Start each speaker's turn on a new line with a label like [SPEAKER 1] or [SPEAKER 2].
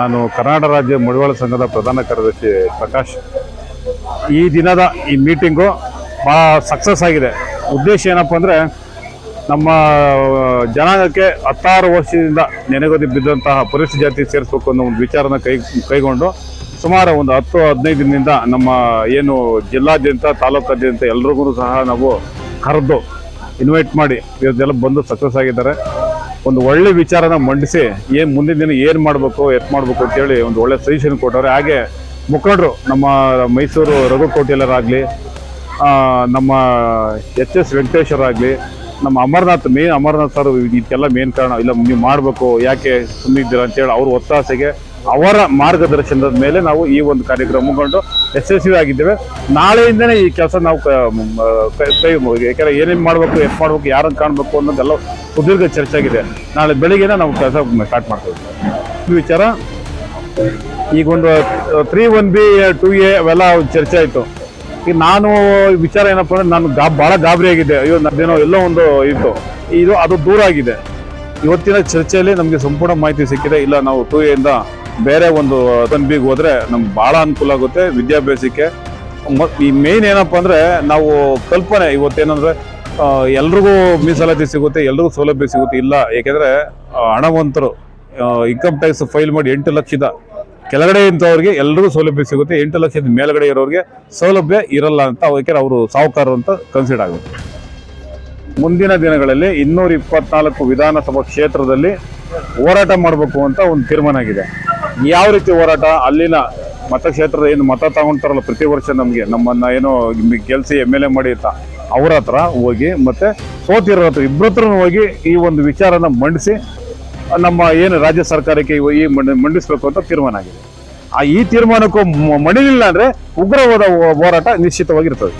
[SPEAKER 1] ನಾನು ಕರ್ನಾಟಕ ರಾಜ್ಯ ಮಡಿವಾಳ ಸಂಘದ ಪ್ರಧಾನ ಕಾರ್ಯದರ್ಶಿ ಪ್ರಕಾಶ್. ಈ ದಿನದ ಈ ಮೀಟಿಂಗು ಭಾಳ ಸಕ್ಸಸ್ ಆಗಿದೆ. ಉದ್ದೇಶ ಏನಪ್ಪ ಅಂದರೆ, ನಮ್ಮ ಜನಾಂಗಕ್ಕೆ ಹತ್ತಾರು ವರ್ಷದಿಂದ ನೆನೆಗೊದಿ ಬಿದ್ದಂತಹ ಪರಿಶಿಷ್ಟ ಜಾತಿ ಸೇರಿಸ್ಬೇಕು ಅನ್ನೋ ಒಂದು ವಿಚಾರನ ಕೈ, ಕೈಗೊಂಡು ಸುಮಾರು ಒಂದು ಹತ್ತು, ಹದಿನೈದು ದಿನದಿಂದ ನಮ್ಮ ಏನು ಜಿಲ್ಲಾದ್ಯಂತ, ತಾಲೂಕಾದ್ಯಂತ ಎಲ್ರಿಗೂ ಸಹ ನಾವು ಕರೆದು ಇನ್ವೈಟ್ ಮಾಡಿ ಇವತ್ತೆಲ್ಲ ಬಂದು ಸಕ್ಸಸ್ ಆಗಿದ್ದಾರೆ. ಒಂದು ಒಳ್ಳೆ ವಿಚಾರನ ಮಂಡಿಸಿ ಏನು ಮುಂದಿನ ದಿನ ಏನು ಮಾಡಬೇಕು ಎತ್ ಮಾಡಬೇಕು ಅಂತೇಳಿ ಒಂದು ಒಳ್ಳೆ ಸಜೆಷನ್ ಕೊಟ್ಟವ್ರೆ. ಹಾಗೆ ಮುಖಂಡರು, ನಮ್ಮ ಮೈಸೂರು ರಘು ಕೋಟಿಯಲ್ಲರಾಗಲಿ ನಮ್ಮ ಎಚ್ ಎಸ್ ವೆಂಕಟೇಶ್ವರಾಗಲಿ ನಮ್ಮ ಅಮರನಾಥ್ ಮೇನ್ ಅಮರನಾಥ್ ಸರ್, ಇದಕ್ಕೆಲ್ಲ ಮೇನ್ ಕಾರಣ. ಇಲ್ಲ, ನೀವು ಮಾಡಬೇಕು, ಯಾಕೆ ಸುಮ್ಮನಿದ್ದೀರಾ ಅಂತೇಳಿ ಅವ್ರ ಒತ್ತಾಸೆಗೆ ಅವರ ಮಾರ್ಗದರ್ಶನದ ಮೇಲೆ ನಾವು ಈ ಒಂದು ಕಾರ್ಯಕ್ರಮ ಮುಗೊಂಡು ಯಶಸ್ವಿ ಆಗಿದ್ದೇವೆ. ನಾಳೆಯಿಂದನೇ ಈ ಕೆಲಸ ನಾವು ಕ- ಯಾಕಂದ್ರೆ ಏನೇನು ಮಾಡಬೇಕು, ಎಷ್ಟು ಮಾಡಬೇಕು ಯಾರನ್ನು ಕಾಣಬೇಕು ಅನ್ನೋದೆಲ್ಲ ಸುದೀರ್ಘ ಚರ್ಚೆ ಆಗಿದೆ. ನಾಳೆ ಬೆಳಿಗ್ಗೆನೇ ನಾವು ಕೆಲಸ ಸ್ಟಾರ್ಟ್ ಮಾಡ್ತೇವೆ. ಈ ವಿಚಾರ, ಈಗ ಒಂದು three one B two A ಅವೆಲ್ಲ ಚರ್ಚೆ ಆಯಿತು. ಈಗ ನಾನು ವಿಚಾರ ಏನಪ್ಪ ಅಂದರೆ ನಾನು ಗಾ ಭಾಳ ಗಾಬರಿ ಆಗಿದೆ ಅಯ್ಯೋ ನದೇನೋ ಎಲ್ಲೋ ಒಂದು ಇತ್ತು. ಇದು, ಅದು ದೂರ ಆಗಿದೆ. ಇವತ್ತಿನ ಚರ್ಚೆಯಲ್ಲಿ ನಮಗೆ ಸಂಪೂರ್ಣ ಮಾಹಿತಿ ಸಿಕ್ಕಿದೆ. ಇಲ್ಲ, ನಾವು ಟೂ ಎಯಿಂದ ಬೇರೆ ಒಂದು ತಂಬಿಗೆ ಬಿಗೆ ಹೋದ್ರೆ ನಮ್ಗೆ ಭಾಳ ಅನುಕೂಲ ಆಗುತ್ತೆ ವಿದ್ಯಾಭ್ಯಾಸಕ್ಕೆ. ಈ ಮೇನ್ ಏನಪ್ಪ ಅಂದರೆ ನಾವು ಕಲ್ಪನೆ ಇವತ್ತೇನಂದ್ರೆ ಎಲ್ರಿಗೂ ಮೀಸಲಾತಿ ಸಿಗುತ್ತೆ, ಎಲ್ರಿಗೂ ಸೌಲಭ್ಯ ಸಿಗುತ್ತೆ. ಇಲ್ಲ, ಏಕೆಂದರೆ ಹಣವಂತರು ಇನ್ಕಮ್ ಟ್ಯಾಕ್ಸ್ ಫೈಲ್ ಮಾಡಿ ಎಂಟು ಲಕ್ಷದ ಕೆಳಗಡೆ ಇಂಥವ್ರಿಗೆ ಎಲ್ರಿಗೂ ಸೌಲಭ್ಯ ಸಿಗುತ್ತೆ, ಎಂಟು ಲಕ್ಷದ ಮೇಲ್ಗಡೆ ಇರೋರಿಗೆ ಸೌಲಭ್ಯ ಇರಲ್ಲ ಅಂತ ಅವಕ್ಕೆ ಅವರು ಸಾಹುಕಾರರು ಅಂತ ಕನ್ಸಿಡರ್ ಆಗುತ್ತೆ. ಮುಂದಿನ ದಿನಗಳಲ್ಲಿ ಇನ್ನೂರ ಇಪ್ಪತ್ನಾಲ್ಕು ವಿಧಾನಸಭಾ ಕ್ಷೇತ್ರದಲ್ಲಿ ಹೋರಾಟ ಮಾಡಬೇಕು ಅಂತ ಒಂದು ತೀರ್ಮಾನ ಆಗಿದೆ. ಯಾವ ರೀತಿ ಹೋರಾಟ? ಅಲ್ಲಿನ ಮತಕ್ಷೇತ್ರದ ಏನು ಮತ ತಗೊಂತಾರಲ್ಲ ಪ್ರತಿ ವರ್ಷ ನಮಗೆ, ನಮ್ಮನ್ನ ಏನೋ ಗೆಲ್ಸಿ ಎಂ ಎಲ್ ಎ ಮಾಡಿ ಅವ್ರ ಹತ್ರ ಹೋಗಿ ಮತ್ತೆ ಸೋತಿರೋ ಹತ್ರ ಇಬ್ಬರ ಹೋಗಿ ಈ ಒಂದು ವಿಚಾರನ ಮಂಡಿಸಿ ನಮ್ಮ ಏನು ರಾಜ್ಯ ಸರ್ಕಾರಕ್ಕೆ ಈ ಮಂಡಿಸಬೇಕು ಅಂತ ತೀರ್ಮಾನ ಆಗಿದೆ. ಆ ಈ ತೀರ್ಮಾನಕ್ಕೂ ಮಣಿಲಿಲ್ಲ ಅಂದ್ರೆ ಉಗ್ರವಾದ ಹೋರಾಟ ನಿಶ್ಚಿತವಾಗಿರ್ತದೆ.